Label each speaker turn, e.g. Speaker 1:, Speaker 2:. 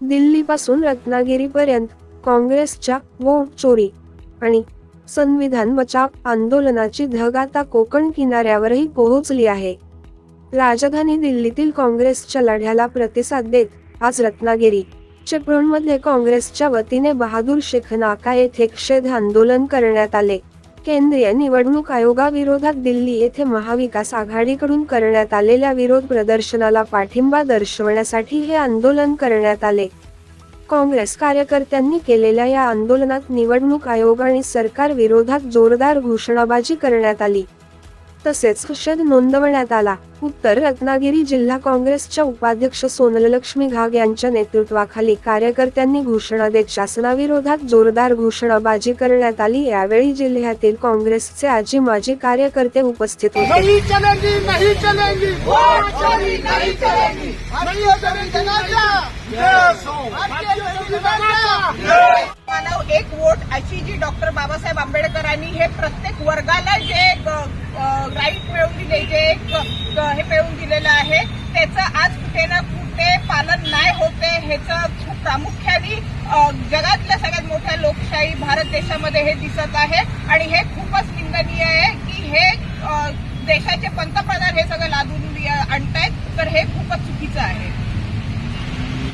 Speaker 1: दिल्लीपासून रत्नागिरीपर्यंत काँग्रेसच्या वोट चोरी आणि संविधान बचाव आंदोलनाची धग आता कोकण किनाऱ्यावरही पोहोचली आहे. राजधानी दिल्लीतील काँग्रेसच्या लढ्याला प्रतिसाद देत आज रत्नागिरी चिपळूणमध्ये काँग्रेसच्या वतीने बहादूर शेख नाका येथे क्षेद आंदोलन करण्यात आले. केंद्रीय निवडणूक आयोगाविरोधात दिल्ली येथे महाविकास आघाडीकडून करण्यात आलेल्या विरोध प्रदर्शनाला पाठिंबा दर्शवण्यासाठी हे आंदोलन करण्यात आले. काँग्रेस कार्यकर्त्यांनी केलेल्या या आंदोलनात निवडणूक आयोग आणि सरकार विरोधात जोरदार घोषणाबाजी करण्यात आली. तसेच निषेध नोंदवण्यात आला. उत्तर रत्नागिरी जिल्हा काँग्रेसच्या उपाध्यक्ष सोनलक्ष्मी घाग यांच्या नेतृत्वाखाली कार्यकर्त्यांनी घोषणा देत शासनाविरोधात जोरदार घोषणाबाजी करण्यात आली. यावेळी जिल्ह्यातील काँग्रेसचे आजी माजी कार्यकर्ते उपस्थित होते.
Speaker 2: एक वोट अशी जी डॉक्टर बाबासाहेब आंबेडकरांनी हे प्रत्येक वर्गाला जे राईट मिळवून दिले जे एक हे मिळवून दिलेलं आहे त्याचं आज कुठे ना कुठे पालन नाही होते ह्याचं खूप प्रामुख्याने जगातल्या सगळ्यात मोठ्या लोकशाही भारत देशामध्ये हे दिसत आहे. आणि हे खूपच निंदनीय आहे की हे देशाचे पंतप्रधान हे सगळं लादून आणतायत तर हे खूपच चुकीचं आहे.